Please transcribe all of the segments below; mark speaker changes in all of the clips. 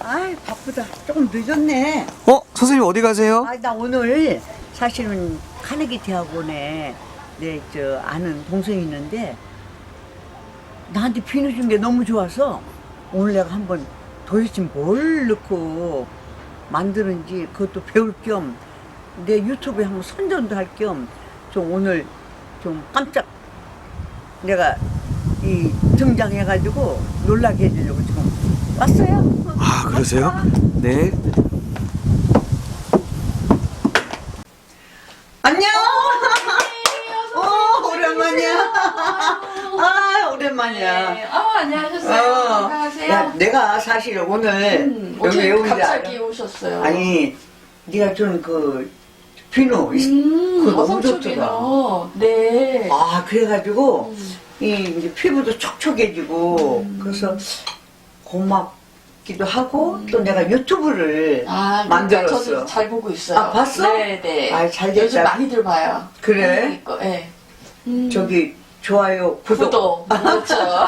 Speaker 1: 아이 바쁘다. 조금 늦었네.
Speaker 2: 어? 선생님 어디 가세요?
Speaker 1: 아 나 오늘 사실은 카네기 대학원에 내 저 아는 동생이 있는데 나한테 비누 준 게 너무 좋아서 오늘 내가 한번 도대체 뭘 넣고 만드는지 그것도 배울 겸 내 유튜브에 한번 선전도 할 겸 좀 오늘 좀 깜짝 내가 이 등장해가지고 놀라게 해주려고 지금 왔어요.
Speaker 2: 아 그러세요? 네
Speaker 1: 안녕. 어, 오랜만이야. 아, 오랜만이야.
Speaker 3: 네. 아, 안녕하셨어요.
Speaker 1: 어.
Speaker 3: 안녕하세요.
Speaker 1: 야, 내가 사실 오늘
Speaker 3: 음,
Speaker 1: 여기
Speaker 3: 어떻게
Speaker 1: 왜 온지
Speaker 3: 갑자기
Speaker 1: 알아?
Speaker 3: 오셨어요?
Speaker 1: 아니, 네가 준 그 비누,
Speaker 3: 음,
Speaker 1: 그거 너무
Speaker 3: 어성초
Speaker 1: 좋더라.
Speaker 3: 비누. 네.
Speaker 1: 아, 그래가지고
Speaker 3: 음.
Speaker 1: 이 이제 피부도 촉촉해지고
Speaker 3: 음.
Speaker 1: 그래서 고맙기도 하고 또 내가 유튜브를
Speaker 3: 아,
Speaker 1: 만들었어.
Speaker 3: 저도 잘 보고 있어요.
Speaker 1: 아, 봤어?
Speaker 3: 네, 네.
Speaker 1: 아이, 잘 됐다.
Speaker 3: 요즘 많이들 봐요.
Speaker 1: 그래?
Speaker 3: 이거, 네. 음,
Speaker 1: 저기 좋아요, 구독.
Speaker 3: 구독. 그렇죠.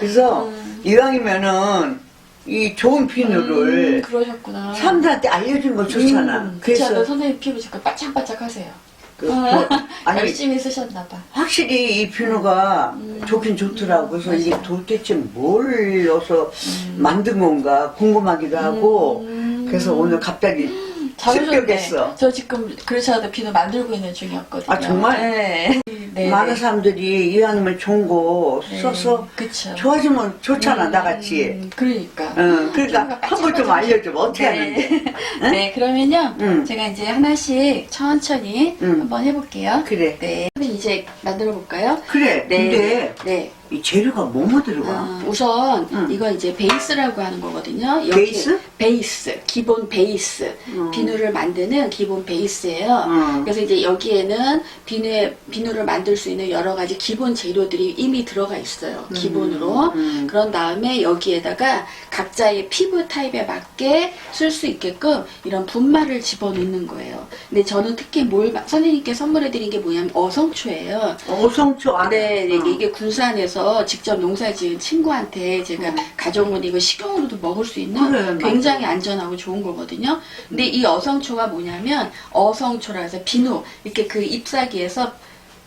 Speaker 1: 그래서
Speaker 3: 음.
Speaker 1: 이왕이면은 이 좋은 비누를
Speaker 3: 음, 그러셨구나.
Speaker 1: 사람들한테 알려주는 거 좋잖아.
Speaker 3: 음, 그래서
Speaker 1: 그래서
Speaker 3: 선생님 피부 지금 바짝바짝 하세요.
Speaker 1: 그, 뭐, 아니
Speaker 3: 열심히 쓰셨나 봐.
Speaker 1: 확실히 이 비누가
Speaker 3: 음.
Speaker 1: 좋긴 좋더라고. 그래서 이게. 도대체 뭘 넣어서 만든 건가 궁금하기도 하고.
Speaker 3: 음.
Speaker 1: 그래서 오늘 갑자기
Speaker 3: 잘하셨네. 저 지금 그렇지 않아도 비누 만들고 있는 중이었거든요.
Speaker 1: 아, 정말?
Speaker 3: 네. 네.
Speaker 1: 많은 사람들이 이왕이면 좋은 거
Speaker 3: 네.
Speaker 1: 써서
Speaker 3: 그쵸.
Speaker 1: 좋아지면 좋잖아,
Speaker 3: 음,
Speaker 1: 나같이.
Speaker 3: 그러니까.
Speaker 1: 응, 그러니까 한 번 좀 알려줘. 어떻게 하는데. 응?
Speaker 3: 네, 그러면요.
Speaker 1: 응.
Speaker 3: 제가 이제 하나씩 천천히
Speaker 1: 응.
Speaker 3: 한번 해볼게요.
Speaker 1: 그래.
Speaker 3: 네. 그럼 이제 만들어 볼까요?
Speaker 1: 그래.
Speaker 3: 네.
Speaker 1: 근데
Speaker 3: 네.
Speaker 1: 이 재료가 뭐뭐 들어가?
Speaker 3: 어, 우선
Speaker 1: 응.
Speaker 3: 이거 이제 베이스라고 하는 거거든요.
Speaker 1: 베이스?
Speaker 3: 베이스, 기본 베이스.
Speaker 1: 음.
Speaker 3: 비누를 만드는 기본 베이스예요.
Speaker 1: 음.
Speaker 3: 그래서 이제 여기에는 비누에, 비누를 만들 수 있는 여러 가지 기본 재료들이 이미 들어가 있어요. 기본으로.
Speaker 1: 음.
Speaker 3: 그런 다음에 여기에다가 각자의 피부 타입에 맞게 쓸 수 있게끔 이런 분말을 집어넣는 거예요. 근데 저는 특히 뭘 마- 선생님께 선물해 드린 게 뭐냐면 어성초예요.
Speaker 1: 어성초 안에.
Speaker 3: 네, 네,
Speaker 1: 어.
Speaker 3: 이게 군산에서 직접 농사 지은 친구한테 제가 가져온 이거 식용으로도 먹을 수 있는
Speaker 1: 음. 그래,
Speaker 3: 굉장히 안전하고 좋은 거거든요. 근데 이 어성초가 뭐냐면 어성초라 해서 비누 이렇게 그 잎사귀에서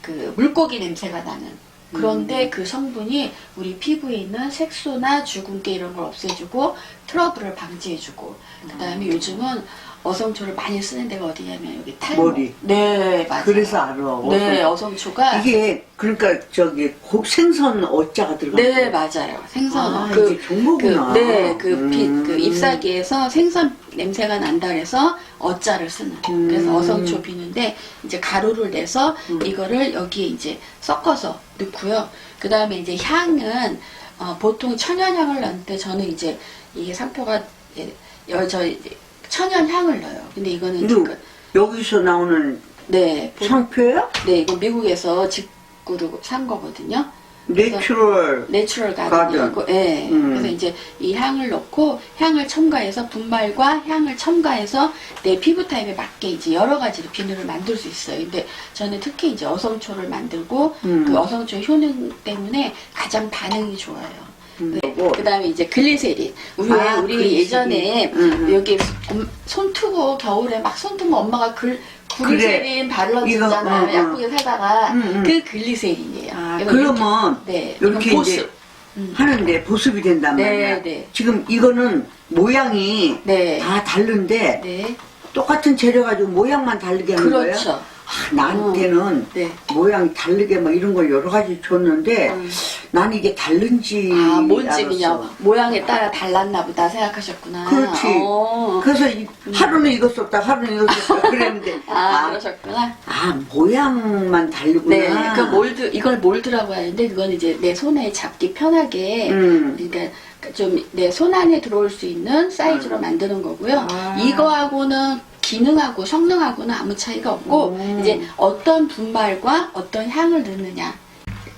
Speaker 3: 그 물고기 냄새가 나는 그런데
Speaker 1: 음.
Speaker 3: 그 성분이 우리 피부에 있는 색소나 주근깨 이런 걸 없애주고 트러블을 방지해주고 그다음에
Speaker 1: 음.
Speaker 3: 요즘은 어성초를 많이 쓰는 데가 어디냐면 여기 탈모.
Speaker 1: 머리.
Speaker 3: 네, 맞아요.
Speaker 1: 그래서 알아.
Speaker 3: 네,
Speaker 1: 어성-
Speaker 3: 어성초가
Speaker 1: 이게 그러니까 저기 곡 생선 어자가 들어가.
Speaker 3: 네, 맞아요. 생선.
Speaker 1: 아,
Speaker 3: 그,
Speaker 1: 이게 거구나.
Speaker 3: 그, 네, 그, 빛,
Speaker 1: 음.
Speaker 3: 그 잎사귀에서 생선 냄새가 난다 그래서 어자를 쓰는.
Speaker 1: 음.
Speaker 3: 그래서 어성초 비누인데, 이제 가루를 내서
Speaker 1: 음.
Speaker 3: 이거를 여기에 이제 섞어서 넣고요. 그 다음에 이제 향은, 어, 보통 천연향을 넣는데 저는 이제 이게 상표가, 예, 여, 저, 이제 천연향을 넣어요. 근데 이거는
Speaker 1: 이거
Speaker 3: 지금,
Speaker 1: 여기서 나오는
Speaker 3: 네, 보-
Speaker 1: 상표야?
Speaker 3: 네, 이거 미국에서 직구로 산 거거든요.
Speaker 1: 내추럴.
Speaker 3: 내추럴
Speaker 1: 가든.
Speaker 3: 가든이라고 예.
Speaker 1: 음.
Speaker 3: 그래서 이제 이 향을 넣고 향을 첨가해서 분말과 향을 첨가해서 내 피부 타입에 맞게 이제 여러 가지로 비누를 만들 수 있어요. 근데 저는 특히 이제 어성초를 만들고
Speaker 1: 음.
Speaker 3: 그 어성초 효능 때문에 가장 반응이 좋아요.
Speaker 1: 음.
Speaker 3: 그 다음에 이제 글리세린. 우리,
Speaker 1: 아,
Speaker 3: 우리
Speaker 1: 글리세린.
Speaker 3: 예전에
Speaker 1: 음, 음.
Speaker 3: 여기 엄- 손투고 겨울에 막 손투고 엄마가 글, 글리세린 발라주잖아요.
Speaker 1: 이거, 음, 음.
Speaker 3: 약국에 사다가
Speaker 1: 음, 음.
Speaker 3: 그 글리세린이에요.
Speaker 1: 아, 그러면
Speaker 3: 네,
Speaker 1: 이렇게
Speaker 3: 이건
Speaker 1: 이제
Speaker 3: 보습. 음.
Speaker 1: 하는데 보습이 된단
Speaker 3: 네,
Speaker 1: 말이야.
Speaker 3: 네.
Speaker 1: 지금 이거는 모양이
Speaker 3: 네.
Speaker 1: 다 다른데
Speaker 3: 네.
Speaker 1: 똑같은 재료 가지고 모양만 다르게 하는 거예요?
Speaker 3: 그렇죠.
Speaker 1: 아, 나한테는
Speaker 3: 네.
Speaker 1: 모양이 다르게 막 이런 걸 여러 가지 줬는데
Speaker 3: 음.
Speaker 1: 난 이게 다른지
Speaker 3: 아, 뭔지
Speaker 1: 알았어.
Speaker 3: 그냥 모양에 따라 달랐나 보다 생각하셨구나.
Speaker 1: 그렇지.
Speaker 3: 어.
Speaker 1: 그래서 이- 하루는 이거 썼다 하루는 이거 썼다 그랬는데
Speaker 3: 아,
Speaker 1: 아,
Speaker 3: 그러셨구나.
Speaker 1: 아, 모양만 다르구나
Speaker 3: 네. 그 몰드, 이걸 몰드라고 하는데, 그건 이제 내 손에 잡기 편하게,
Speaker 1: 음.
Speaker 3: 그러니까 좀 내 손 안에 들어올 수 있는 사이즈로
Speaker 1: 음.
Speaker 3: 만드는 거고요.
Speaker 1: 아.
Speaker 3: 이거하고는 기능하고 성능하고는 아무 차이가 없고,
Speaker 1: 음.
Speaker 3: 이제 어떤 분말과 어떤 향을 넣느냐.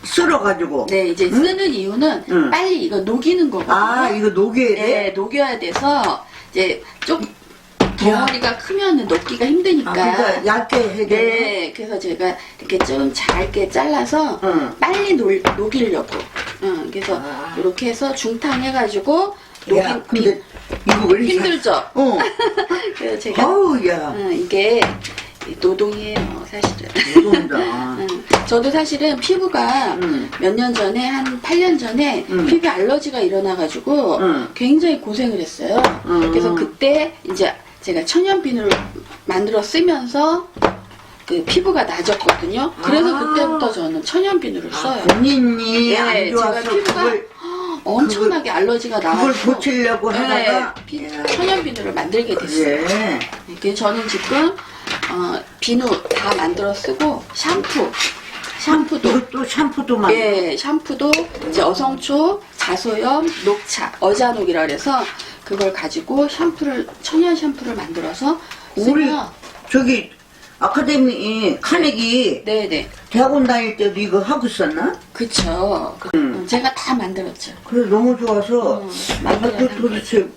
Speaker 1: 쓸어가지고
Speaker 3: 네, 이제 쓰는 이유는
Speaker 1: 음.
Speaker 3: 빨리 이거 녹이는 거거든요.
Speaker 1: 아 이거 녹여야 돼?
Speaker 3: 네, 녹여야 돼서 이제 좀 덩어리가 크면은 녹기가 힘드니까.
Speaker 1: 아, 그러니까 얇게 해야 돼?
Speaker 3: 네, 그래서 제가 이렇게 좀 잘게 잘라서
Speaker 1: 응.
Speaker 3: 빨리 녹, 녹이려고. 응, 그래서
Speaker 1: 아.
Speaker 3: 이렇게 해서 중탕 해가지고
Speaker 1: 야,
Speaker 3: 녹인
Speaker 1: 근데 이거 왜 이렇게
Speaker 3: 힘들죠?
Speaker 1: 어.
Speaker 3: 그래서 제가
Speaker 1: 아우 야.
Speaker 3: 어, 이게 노동이에요, 사실은.
Speaker 1: 무서운다.
Speaker 3: 음, 저도 사실은 피부가
Speaker 1: 음.
Speaker 3: 몇년 전에 한 8년 전에
Speaker 1: 음.
Speaker 3: 피부 알러지가 일어나가지고
Speaker 1: 음.
Speaker 3: 굉장히 고생을 했어요.
Speaker 1: 음.
Speaker 3: 그래서 그때 이제 제가 천연 비누를 만들어 쓰면서 그 피부가 나아졌거든요. 그래서
Speaker 1: 아.
Speaker 3: 그때부터 저는 천연 비누를 써요.
Speaker 1: 본인이
Speaker 3: 네,
Speaker 1: 안 좋아서
Speaker 3: 제가 피부가
Speaker 1: 그걸
Speaker 3: 엄청나게 알러지가
Speaker 1: 그걸
Speaker 3: 나가지고
Speaker 1: 고치려고 하다가
Speaker 3: 네, 피-
Speaker 1: 야.
Speaker 3: 천연 비누를 만들게 됐어요.
Speaker 1: 예.
Speaker 3: 그래서 저는 지금 어, 비누 다 만들어 쓰고 샴푸, 샴푸도
Speaker 1: 이것도 샴푸도 만.
Speaker 3: 예, 샴푸도 이제 어성초, 자소염, 녹차, 어자녹이라 그래서 그걸 가지고 샴푸를 천연 샴푸를 만들어서
Speaker 1: 우리
Speaker 3: 쓰면
Speaker 1: 저기 아카데미 카네기
Speaker 3: 네네
Speaker 1: 대학원 다닐 때도 이거 하고 있었나?
Speaker 3: 그쵸 그-
Speaker 1: 음.
Speaker 3: 제가 다 만들었죠
Speaker 1: 그래 너무 좋아서
Speaker 3: 음,
Speaker 1: 아,
Speaker 3: 만들어
Speaker 1: 그 도대체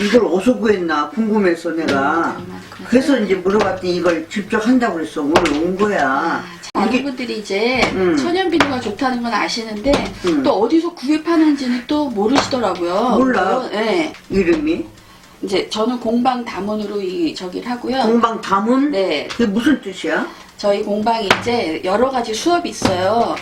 Speaker 1: 이걸 어디서 구했나 궁금해서 내가
Speaker 3: 음, 그래서-
Speaker 1: 그래서 이제 물어봤더니 이걸 직접 한다고 그랬어 오늘 온 거야
Speaker 3: 아, 많은
Speaker 1: 이게
Speaker 3: 분들이 이제
Speaker 1: 음.
Speaker 3: 천연 비누가 좋다는 건 아시는데
Speaker 1: 음.
Speaker 3: 또 어디서 구입하는지는 또 모르시더라고요.
Speaker 1: 몰라.
Speaker 3: 네.
Speaker 1: 이름이
Speaker 3: 이제 저는 공방 담원으로 이 저기를 하고요.
Speaker 1: 공방 다문
Speaker 3: 네.
Speaker 1: 그게 무슨 뜻이야?
Speaker 3: 저희 공방이 이제 여러 가지 수업이 있어요.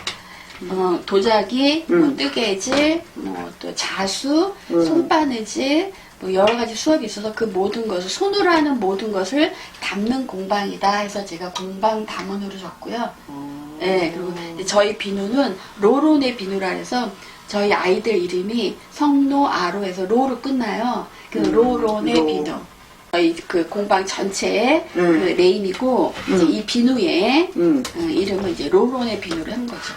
Speaker 3: 어, 도자기, 뭐
Speaker 1: 음.
Speaker 3: 뜨개질, 뭐 또 자수,
Speaker 1: 음.
Speaker 3: 손바느질, 뭐 여러 가지 수업이 있어서 그 모든 것을 손으로 하는 모든 것을 담는 공방이다 해서 제가 공방 담원으로 적고요. 네, 그리고 이제 저희 비누는 로론의 비누라 해서 저희 아이들 이름이 성노 아로 해서 로로 끝나요. 그
Speaker 1: 음,
Speaker 3: 로론의
Speaker 1: 로.
Speaker 3: 비누. 저희 그 공방 전체의
Speaker 1: 음.
Speaker 3: 그 네임이고 이제
Speaker 1: 음.
Speaker 3: 이 비누의
Speaker 1: 응
Speaker 3: 어, 이름은 이제 로론의 비누를 한 거죠.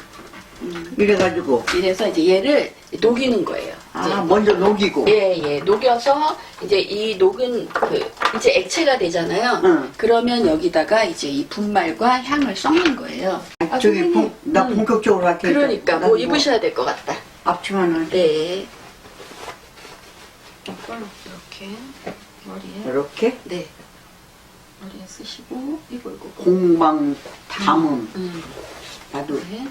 Speaker 3: 음,
Speaker 1: 이래가지고
Speaker 3: 이래서 이제 얘를 녹이는 거예요.
Speaker 1: 아
Speaker 3: 이제
Speaker 1: 먼저 녹이고
Speaker 3: 예, 예. 녹여서 이제 이 녹은 그 이제 액체가 되잖아요.
Speaker 1: 응.
Speaker 3: 그러면 여기다가 이제 이 분말과 향을 섞는 거예요. 아,
Speaker 1: 저기
Speaker 3: 선생님.
Speaker 1: 본- 나
Speaker 3: 음.
Speaker 1: 본격적으로 할 테니까
Speaker 3: 그러니까 나뭐
Speaker 1: 이거
Speaker 3: 입으셔야 될 것 같다.
Speaker 1: 앞치마는
Speaker 3: 네. 이렇게 머리에
Speaker 1: 이렇게?
Speaker 3: 네. 머리에 쓰시고 이거 이거
Speaker 1: 공방 담은
Speaker 3: 음,
Speaker 1: 나도
Speaker 3: 네.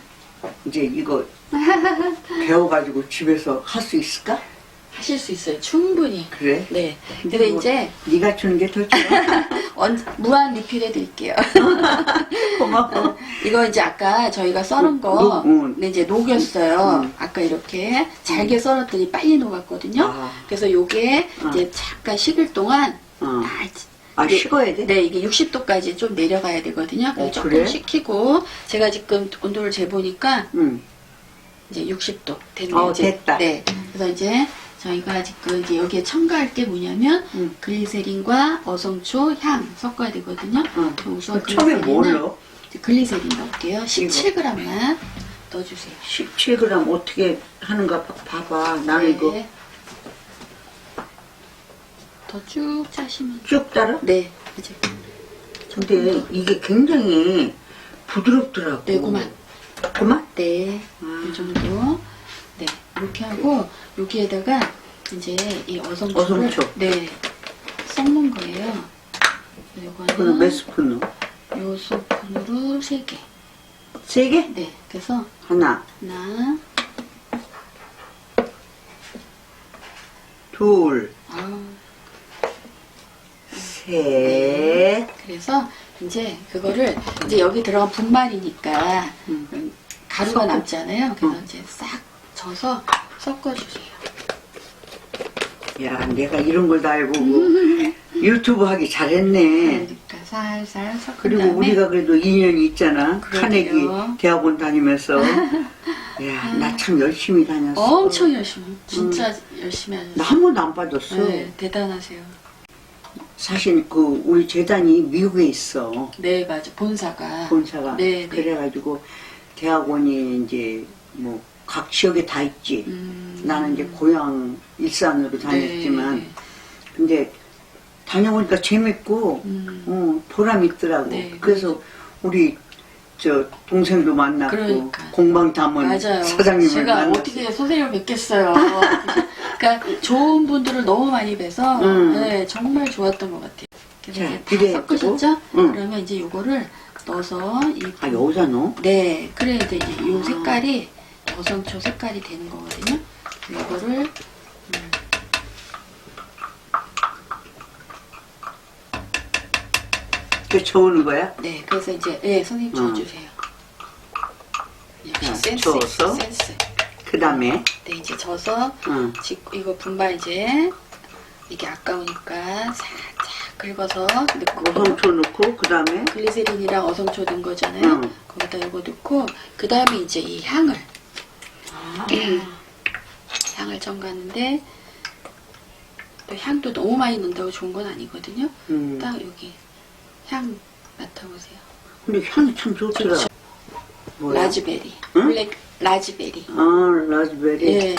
Speaker 1: 이제 이거 배워가지고 집에서 할 수 있을까?
Speaker 3: 하실 수 있어요. 충분히.
Speaker 1: 그래?
Speaker 3: 네.
Speaker 1: 근데
Speaker 3: 근데
Speaker 1: 뭐-
Speaker 3: 이제
Speaker 1: 네가 주는 게 더 좋아.
Speaker 3: 언, 무한 리필해 드릴게요.
Speaker 1: 고마워.
Speaker 3: 이거 이제 아까 저희가 썰은 거,
Speaker 1: 녹- 응.
Speaker 3: 근데 이제 녹였어요.
Speaker 1: 응.
Speaker 3: 아까 이렇게 잘게 썰었더니 빨리 녹았거든요.
Speaker 1: 아.
Speaker 3: 그래서 요게
Speaker 1: 응.
Speaker 3: 이제 잠깐 식을 동안,
Speaker 1: 어.
Speaker 3: 아,
Speaker 1: 아
Speaker 3: 네.
Speaker 1: 식어야 돼?
Speaker 3: 네, 이게 60도까지 좀 내려가야 되거든요. 그래서
Speaker 1: 어,
Speaker 3: 조금
Speaker 1: 그래?
Speaker 3: 식히고, 제가 지금 온도를 재보니까
Speaker 1: 응.
Speaker 3: 이제 60도 됐네요.
Speaker 1: 어,
Speaker 3: 이제.
Speaker 1: 됐다.
Speaker 3: 네. 그래서 이제 저희가 지금 이제 여기에 첨가할 게 뭐냐면
Speaker 1: 응.
Speaker 3: 글리세린과 어성초, 향 섞어야 되거든요.
Speaker 1: 응.
Speaker 3: 우선
Speaker 1: 그 처음에 뭘
Speaker 3: 글리세린은? 이제 글리세린 넣을게요. 17g만 넣어주세요.
Speaker 1: 17g 어떻게 하는가 봐- 봐봐. 나는 이거
Speaker 3: 네. 더쭉 짜시면
Speaker 1: 쭉 따라?
Speaker 3: 네. 이제
Speaker 1: 근데 이게 굉장히 부드럽더라고.
Speaker 3: 네, 그만.
Speaker 1: 그만?
Speaker 3: 네.
Speaker 1: 아.
Speaker 3: 이 정도. 네. 이렇게 하고 여기에다가 이제 이 어성초를
Speaker 1: 어성초.
Speaker 3: 네. 섞는 거예요.
Speaker 1: 이거는 몇 스푼 넣어?
Speaker 3: 요 스푼으로 3개.
Speaker 1: 세 개?
Speaker 3: 네. 그래서
Speaker 1: 하나,
Speaker 3: 하나,
Speaker 1: 둘,
Speaker 3: 아,
Speaker 1: 셋.
Speaker 3: 그래서 이제 그거를 이제 여기 들어간 분말이니까
Speaker 1: 음.
Speaker 3: 가루가. 남잖아요. 그래서
Speaker 1: 음.
Speaker 3: 이제 싹 져서 섞어주세요.
Speaker 1: 야, 내가 이런 걸 다 알고 뭐 유튜브 하기 잘했네.
Speaker 3: 그러니까 살살 섞은
Speaker 1: 그리고
Speaker 3: 다음에
Speaker 1: 우리가 그래도 인연이 있잖아.
Speaker 3: 그러게요.
Speaker 1: 카네기 대학원 다니면서. 야, 나 참 열심히 다녔어.
Speaker 3: 엄청 열심히, 진짜 열심히 하셨어요.
Speaker 1: 나 한 번도 안 빠졌어.
Speaker 3: 네, 대단하세요.
Speaker 1: 사실 그 우리 재단이 미국에 있어.
Speaker 3: 네, 맞아. 본사가.
Speaker 1: 본사가.
Speaker 3: 네, 네.
Speaker 1: 그래가지고 대학원이 이제 뭐 각 지역에 다 있지.
Speaker 3: 음,
Speaker 1: 나는 이제 고향 일산으로 다녔지만
Speaker 3: 네,
Speaker 1: 근데 다녀보니까 재밌고
Speaker 3: 음.
Speaker 1: 어, 보람 있더라고.
Speaker 3: 네.
Speaker 1: 그래서 우리 저 동생도 만났고
Speaker 3: 그러니까.
Speaker 1: 공방담원
Speaker 3: 맞아요.
Speaker 1: 사장님을
Speaker 3: 제가
Speaker 1: 만났고
Speaker 3: 어떻게 선생님을 뵙겠어요. 그러니까 좋은 분들을 너무 많이 뵈서
Speaker 1: 음.
Speaker 3: 네, 정말 좋았던 것 같아요. 그래서
Speaker 1: 자,
Speaker 3: 이제 다
Speaker 1: 기대해
Speaker 3: 섞으셨죠?
Speaker 1: 응.
Speaker 3: 그러면 이제 요거를 넣어서 이
Speaker 1: 아 여기다 넣어?
Speaker 3: 네, 그래 이제 이
Speaker 1: 아.
Speaker 3: 색깔이 어성초 색깔이 되는 거거든요. 이거를 음,
Speaker 1: 그 저는 거야?
Speaker 3: 네, 그래서 이제 예, 선생님
Speaker 1: 어. 음.
Speaker 3: 줘주세요. 역시 센스,
Speaker 1: 저어서?
Speaker 3: 센스.
Speaker 1: 그 다음에
Speaker 3: 네, 이제 져서
Speaker 1: 음.
Speaker 3: 어. 이거 분말제 이게 아까우니까 살짝 긁어서 넣고
Speaker 1: 어성초 넣고 그 다음에
Speaker 3: 글리세린이랑 어성초 넣은 거잖아요.
Speaker 1: 음.
Speaker 3: 거기다 이거 넣고 그 다음에 이제 이 향을 향을 첨가하는데 또 향도 너무 많이 넣는다고 좋은 건 아니거든요.
Speaker 1: 음.
Speaker 3: 딱 여기 향 맡아보세요.
Speaker 1: 근데 향이 참 좋더라.
Speaker 3: 좋죠.
Speaker 1: 뭐야?
Speaker 3: 라즈베리,
Speaker 1: 응?
Speaker 3: 블랙 라즈베리.
Speaker 1: 아, 라즈베리.
Speaker 3: 예.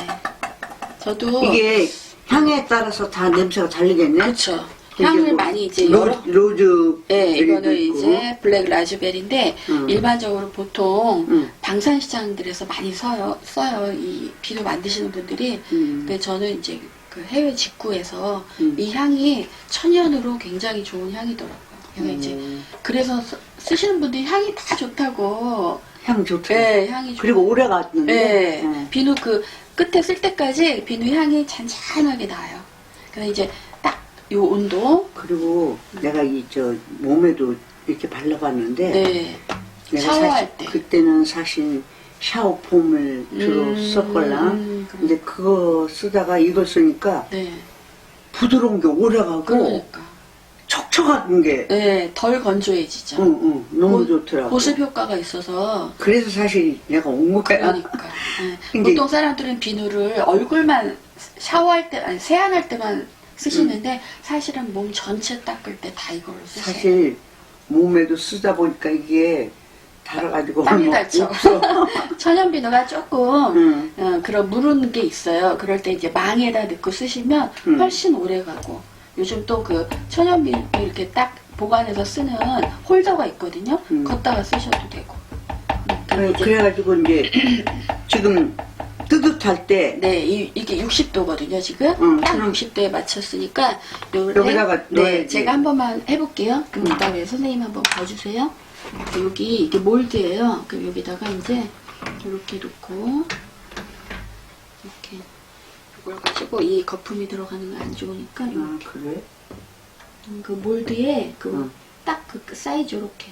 Speaker 3: 저도
Speaker 1: 이게 향에 따라서 다 냄새가 다르겠네?
Speaker 3: 그렇죠. 향을
Speaker 1: 뭐
Speaker 3: 많이 이제
Speaker 1: 로,
Speaker 3: 여러
Speaker 1: 로즈.
Speaker 3: 네,
Speaker 1: 베리도
Speaker 3: 이거는
Speaker 1: 있고.
Speaker 3: 이제 블랙 라즈베리인데
Speaker 1: 음.
Speaker 3: 일반적으로 보통
Speaker 1: 음.
Speaker 3: 방산 시장들에서 많이 써요. 써요. 이 비누 만드시는 분들이.
Speaker 1: 음.
Speaker 3: 근데 저는 이제 그 해외 직구에서
Speaker 1: 음.
Speaker 3: 이 향이 천연으로 굉장히 좋은 향이더라고요. 그래서 이제
Speaker 1: 음.
Speaker 3: 그래서 쓰- 쓰시는 분들이 향이 다 좋다고.
Speaker 1: 향 좋더라.
Speaker 3: 네, 향이 좋.
Speaker 1: 그리고 오래 갔는데.
Speaker 3: 네,
Speaker 1: 어.
Speaker 3: 비누 그 끝에 쓸 때까지 비누 향이 잔잔하게 나요. 그래서 이제 딱 요 온도.
Speaker 1: 그리고 내가 이 저 몸에도 이렇게 발라봤는데
Speaker 3: 네.
Speaker 1: 내가
Speaker 3: 샤워할
Speaker 1: 사실
Speaker 3: 때.
Speaker 1: 그때는 사실 샤워 폼을 주로
Speaker 3: 음,
Speaker 1: 썼걸랑 근데 그거 쓰다가 이걸 쓰니까
Speaker 3: 네.
Speaker 1: 부드러운 게 오래가고
Speaker 3: 그러니까.
Speaker 1: 촉촉한 게
Speaker 3: 네, 덜 건조해지죠.
Speaker 1: 응, 응, 너무
Speaker 3: 보-
Speaker 1: 좋더라고
Speaker 3: 보습 효과가 있어서
Speaker 1: 그래서 사실 내가 온 거야
Speaker 3: 그러니까 네.
Speaker 1: 근데-
Speaker 3: 보통 사람들은 비누를 얼굴만 샤워할 때 아니 세안할 때만 쓰시는데 사실은 몸 전체 닦을 때 다 이걸로 쓰세요.
Speaker 1: 사실 몸에도 쓰다 보니까 이게 달아가지고
Speaker 3: 땀이
Speaker 1: 얼마
Speaker 3: 달죠.
Speaker 1: 없어
Speaker 3: 천연 비누가 조금
Speaker 1: 응.
Speaker 3: 어, 그런 무르는 게 있어요. 그럴 때 이제 망에다 넣고 쓰시면
Speaker 1: 음.
Speaker 3: 훨씬 오래 가고 요즘 또 그 천연 비누 이렇게 딱 보관해서 쓰는 홀더가 있거든요.
Speaker 1: 음.
Speaker 3: 걷다가 쓰셔도 되고. 음,
Speaker 1: 그래,
Speaker 3: 이제
Speaker 1: 그래가지고 이제 지금 뜨뜻할 때
Speaker 3: 네, 이, 이게 60도거든요, 지금.
Speaker 1: 응,
Speaker 3: 딱
Speaker 1: 그럼-
Speaker 3: 60도에 맞췄으니까, 요래,
Speaker 1: 여기다가
Speaker 3: 네,
Speaker 1: 넣어야지.
Speaker 3: 제가 한 번만 해 볼게요. 그럼
Speaker 1: 응.
Speaker 3: 이따가 선생님 한번 봐 주세요. 여기, 이게 몰드예요. 그럼 여기다가 이제, 이렇게 놓고, 이렇게, 이걸 가지고, 이 거품이 들어가는 거 안 좋으니까,
Speaker 1: 아. 그래?
Speaker 3: 음, 그 몰드에, 그,
Speaker 1: 응.
Speaker 3: 딱 그 사이즈 요렇게.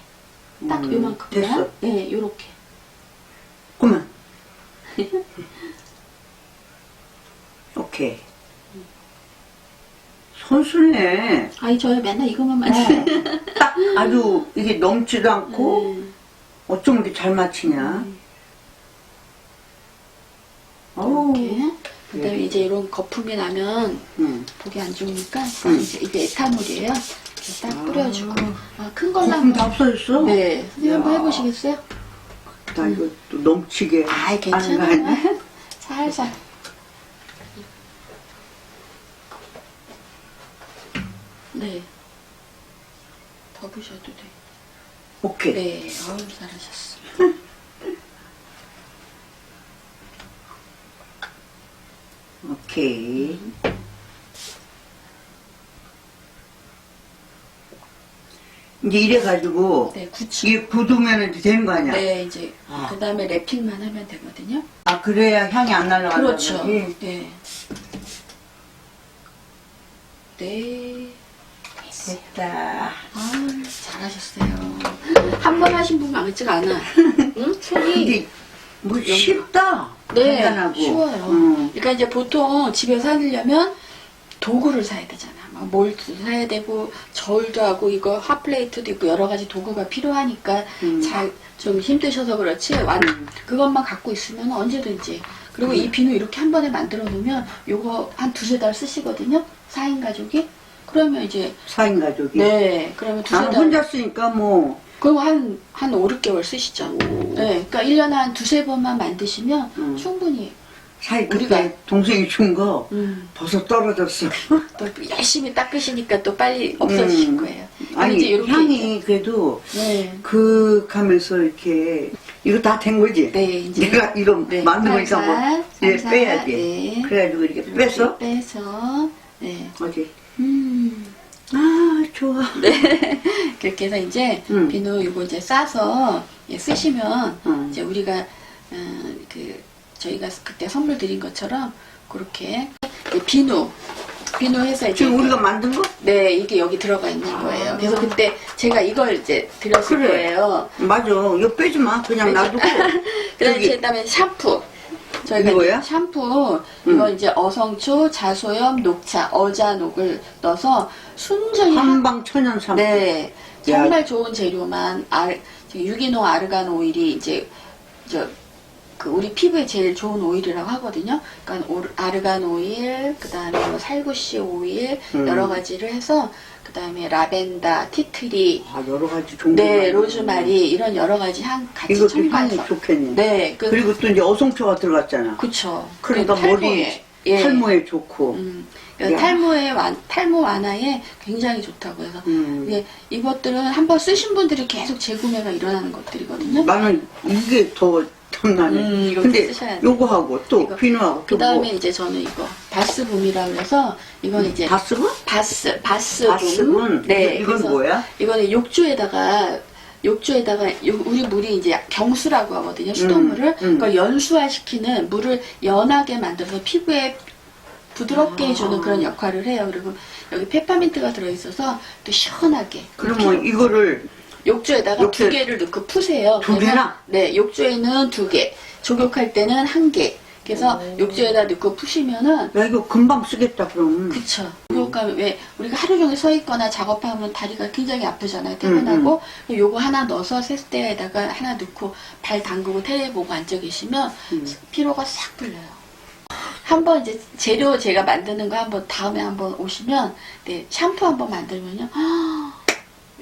Speaker 3: 딱
Speaker 1: 음,
Speaker 3: 요만큼만.
Speaker 1: 됐어
Speaker 3: 네, 요렇게.
Speaker 1: 그만 오케이 손수네
Speaker 3: 아니, 저희 맨날 이것만.
Speaker 1: 어, 딱 아주 이게 넘지도 않고
Speaker 3: 음.
Speaker 1: 어쩜 이렇게 잘 맞히냐 어우
Speaker 3: 이렇게. 그 다음에
Speaker 1: 예.
Speaker 3: 이제 이런 거품이 나면
Speaker 1: 응.
Speaker 3: 보기 안 좋으니까
Speaker 1: 음.
Speaker 3: 이제 이게 에탄올이에요. 이렇게 딱 뿌려주고 아, 큰 걸로
Speaker 1: 거품
Speaker 3: 한번
Speaker 1: 다 없어졌어?
Speaker 3: 네 선생님 한번
Speaker 1: 야.
Speaker 3: 해보시겠어요?
Speaker 1: 나 이거 또 넘치게
Speaker 3: 아이
Speaker 1: 하는 거
Speaker 3: 괜찮아? 살살 네 더 부셔도 돼.
Speaker 1: 오케이
Speaker 3: 네 어우 잘하셨어.
Speaker 1: 오케이 이제 이래가지고
Speaker 3: 네 구추.
Speaker 1: 이게 굳으면 이제 되는 거 아니야?
Speaker 3: 네 이제
Speaker 1: 아.
Speaker 3: 그 다음에 랩핑만 하면 되거든요.
Speaker 1: 아 그래야 향이 안 날라가는
Speaker 3: 그렇죠.
Speaker 1: 거지?
Speaker 3: 네. 네.
Speaker 1: 됐다
Speaker 3: 아, 잘하셨어요. 한 번 하신 분 많지가 않아. 응? 손이.
Speaker 1: 근데 뭐 쉽다
Speaker 3: 네,
Speaker 1: 간단하고
Speaker 3: 쉬워요.
Speaker 1: 응.
Speaker 3: 그러니까 이제 보통 집에서 하려면 도구를 사야 되잖아. 막 몰도 사야 되고, 저울도 하고, 이거 핫플레이트도 있고, 여러 가지 도구가 필요하니까,
Speaker 1: 음.
Speaker 3: 잘, 좀 힘드셔서 그렇지, 완, 그것만 갖고 있으면 언제든지. 그리고
Speaker 1: 음.
Speaker 3: 이 비누 이렇게 한 번에 만들어 놓으면, 요거 한 두세 달 쓰시거든요? 4인 가족이? 그러면 이제,
Speaker 1: 4인 가족이
Speaker 3: 네, 그러면 두세
Speaker 1: 나는
Speaker 3: 달.
Speaker 1: 혼자 쓰니까 뭐
Speaker 3: 그럼 한, 한 5, 6개월 쓰시죠. 네, 그러니까 1년에 한 두세 번만 만드시면
Speaker 1: 음.
Speaker 3: 충분히,
Speaker 1: 그때
Speaker 3: 우리가-
Speaker 1: 동생이 준 거
Speaker 3: 음,
Speaker 1: 벌써 떨어졌어
Speaker 3: 또 열심히 닦으시니까 또 빨리 없어지실
Speaker 1: 음.
Speaker 3: 거예요.
Speaker 1: 아니
Speaker 3: 이제 이렇게
Speaker 1: 향이 그래도
Speaker 3: 네.
Speaker 1: 그 하면서 이렇게 이거 다 된 거지?
Speaker 3: 네, 이제.
Speaker 1: 내가 이런
Speaker 3: 네,
Speaker 1: 만든 거니까 뭐
Speaker 3: 살살,
Speaker 1: 이렇게
Speaker 3: 살살,
Speaker 1: 빼야지
Speaker 3: 네.
Speaker 1: 그래가지고 이렇게
Speaker 3: 이렇게
Speaker 1: 빼서
Speaker 3: 빼서, 네.
Speaker 1: 어디
Speaker 3: 음.
Speaker 1: 아 좋아
Speaker 3: 그렇게 해서 이제
Speaker 1: 음.
Speaker 3: 비누 이거 이제 싸서 예, 쓰시면
Speaker 1: 음.
Speaker 3: 이제 우리가 어, 그 저희가 그때 선물 드린 것처럼 그렇게 이 비누 비누 해서 이제
Speaker 1: 지금 우리가 만든 거?
Speaker 3: 네 이게 여기 들어가 있는 거예요. 그래서 그때 제가 이걸 이제 드렸을
Speaker 1: 그래.
Speaker 3: 거예요.
Speaker 1: 맞아. 이거 빼지 마. 그냥 놔두고.
Speaker 3: 그다음에
Speaker 1: 저기
Speaker 3: 그다음에 샴푸. 저희가
Speaker 1: 이거야?
Speaker 3: 이제 샴푸
Speaker 1: 음.
Speaker 3: 이거 이제 어성초, 자소염, 녹차, 어자녹을 넣어서 순전히 한-
Speaker 1: 한방 천연 샴푸.
Speaker 3: 네
Speaker 1: 야.
Speaker 3: 정말 좋은 재료만 알, 유기농 아르간 오일이 이제 저 그 우리 피부에 제일 좋은 오일이라고 하거든요. 그러니까 오- 아르간 오일, 그 다음에 뭐 살구씨 오일
Speaker 1: 음.
Speaker 3: 여러 가지를 해서 그 다음에 라벤더, 티트리,
Speaker 1: 아, 여러 가지 종류.
Speaker 3: 네 로즈마리 이런 여러 가지 향 같이
Speaker 1: 이것도 향이
Speaker 3: 첨가해서
Speaker 1: 좋겠네.
Speaker 3: 네, 그,
Speaker 1: 그리고 또 이제 어송초가 들어갔잖아.
Speaker 3: 그쵸.
Speaker 1: 그러니까
Speaker 3: 그
Speaker 1: 머리
Speaker 3: 탈모에, 예.
Speaker 1: 탈모에 좋고.
Speaker 3: 음, 그러니까
Speaker 1: 야.
Speaker 3: 탈모의 완, 탈모 완화에 굉장히 좋다고 해서
Speaker 1: 음.
Speaker 3: 이게 이것들은 한번 쓰신 분들이 계속 재구매가 일어나는 것들이거든요.
Speaker 1: 나는 이게 더 탐나네.
Speaker 3: 음, 이거
Speaker 1: 근데
Speaker 3: 쓰셔야 돼.
Speaker 1: 요거하고 또
Speaker 3: 이거.
Speaker 1: 비누하고
Speaker 3: 또그 다음에
Speaker 1: 뭐.
Speaker 3: 이제 저는 이거 바스붐이라고 해서 이건 이제
Speaker 1: 다 쓰고?
Speaker 3: 바스 바스붐.
Speaker 1: 바스분?
Speaker 3: 네,
Speaker 1: 이건
Speaker 3: 그래서
Speaker 1: 뭐야?
Speaker 3: 이거는 욕조에다가 욕조에다가 요- 우리 물이 이제 경수라고 하거든요 수돗물을
Speaker 1: 음.
Speaker 3: 그걸 연수화시키는 물을 연하게 만들어서 피부에 부드럽게
Speaker 1: 아.
Speaker 3: 해주는 그런 역할을 해요 그리고 여기 페퍼민트가 들어있어서 또 시원하게
Speaker 1: 그러면 이거를
Speaker 3: 욕조에다가
Speaker 1: 욕조에-
Speaker 3: 두 개를 넣고 푸세요
Speaker 1: 두
Speaker 3: 그러면-
Speaker 1: 개나?
Speaker 3: 네 욕조에는 두 개 조격할 때는 한 개 그래서 욕조에다 넣고 푸시면은
Speaker 1: 야 이거 금방 쓰겠다 그럼.
Speaker 3: 그쵸. 요가 왜 우리가 하루 종일 서 있거나 작업하면 다리가 굉장히 아프잖아요. 퇴근하고
Speaker 1: 음,
Speaker 3: 요거 하나 넣어서 세숫대에다가 하나 넣고 발 담그고 테레비 보고 앉아 계시면
Speaker 1: 음.
Speaker 3: 피로가 싹 풀려요. 한번 이제 재료 제가 만드는 거 한번 다음에 한번 오시면 네, 샴푸 한번 만들면요.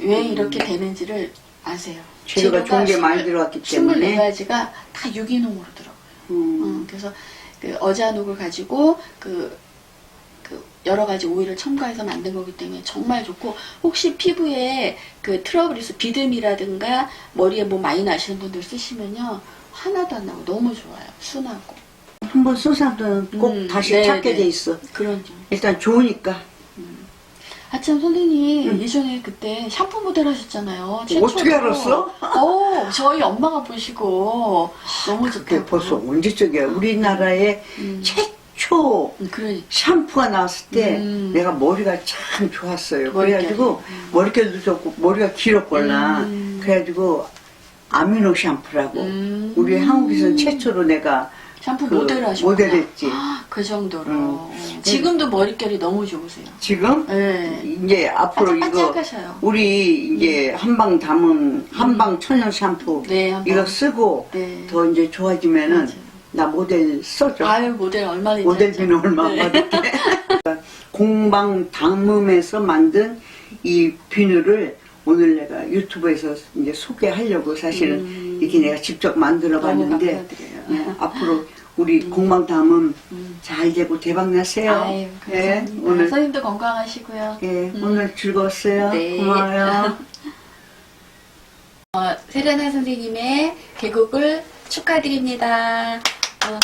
Speaker 3: 왜 이렇게 되는지를 아세요.
Speaker 1: 음. 재료가 좋은 게 많이 들어갔기 때문에.
Speaker 3: 24가지가 다 유기농으로 들어가요.
Speaker 1: 음.
Speaker 3: 음, 그래서 그 어자녹을 가지고 그, 그 여러 가지 오일을 첨가해서 만든 거기 때문에 정말 좋고 혹시 피부에 그 트러블이 있어 비듬이라든가 머리에 뭐 많이 나시는 분들 쓰시면요 하나도 안 나고 너무 좋아요 순하고
Speaker 1: 한번 쓴 사람들은 꼭
Speaker 3: 음,
Speaker 1: 다시
Speaker 3: 네,
Speaker 1: 찾게
Speaker 3: 네.
Speaker 1: 돼 있어.
Speaker 3: 그런 점.
Speaker 1: 일단 좋으니까.
Speaker 3: 아참 선생님
Speaker 1: 음.
Speaker 3: 예전에 그때 샴푸 모델 하셨잖아요. 최초로.
Speaker 1: 어떻게 알았어?
Speaker 3: 어 저희 엄마가 보시고 너무 좋다고.
Speaker 1: 벌써 언제적이야. 우리나라에
Speaker 3: 음.
Speaker 1: 최초
Speaker 3: 음, 그러니까.
Speaker 1: 샴푸가 나왔을 때
Speaker 3: 음.
Speaker 1: 내가 머리가 참 좋았어요.
Speaker 3: 머릿결이.
Speaker 1: 그래가지고 머릿결도 좋고 머리가 길었걸라.
Speaker 3: 음.
Speaker 1: 그래가지고 아미노 샴푸라고
Speaker 3: 음.
Speaker 1: 우리 한국에서는 최초로 내가
Speaker 3: 샴푸
Speaker 1: 그
Speaker 3: 모델 하셨구나.
Speaker 1: 모델했지.
Speaker 3: 아, 그 정도로.
Speaker 1: 음.
Speaker 3: 지금도 머릿결이 너무 좋으세요.
Speaker 1: 지금
Speaker 3: 네.
Speaker 1: 이제 앞으로 이거
Speaker 3: 반짝반짝하셔요.
Speaker 1: 우리 이제 한방 담은 한방 천연 샴푸
Speaker 3: 네.
Speaker 1: 이거 쓰고
Speaker 3: 네.
Speaker 1: 더 이제 좋아지면은
Speaker 3: 맞아요.
Speaker 1: 나 모델 써줘.
Speaker 3: 아유, 모델 얼마나
Speaker 1: 모델비는 얼마
Speaker 3: 네.
Speaker 1: 받을게. 공방 담음에서 만든 이 비누를 오늘 내가 유튜브에서 이제 소개하려고 사실은
Speaker 3: 음.
Speaker 1: 이렇게 내가 직접 만들어 봤는데. 네, 앞으로 우리 공방 담음
Speaker 3: 음.
Speaker 1: 잘 되고 대박 나세요.
Speaker 3: 아유,
Speaker 1: 예,
Speaker 3: 감사합니다.
Speaker 1: 오늘
Speaker 3: 선생님도 건강하시고요.
Speaker 1: 예,
Speaker 3: 음.
Speaker 1: 오늘 즐거웠어요.
Speaker 3: 네.
Speaker 1: 고마워요.
Speaker 3: 어, 세레나 선생님의 개국을 축하드립니다. 어,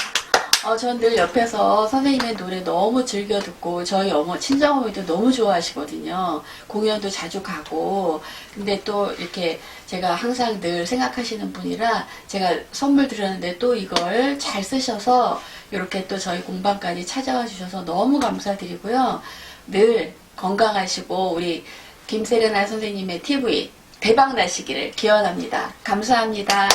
Speaker 3: 어, 전 늘 옆에서 선생님의 노래 너무 즐겨 듣고 저희 어머 친정 어머니도 너무 좋아하시거든요. 공연도 자주 가고 근데 또 이렇게 제가 항상 늘 생각하시는 분이라 제가 선물 드렸는데 또 이걸 잘 쓰셔서 이렇게 또 저희 공방까지 찾아와 주셔서 너무 감사드리고요. 늘 건강하시고 우리 김세레나 선생님의 TV 대박 나시기를 기원합니다. 감사합니다.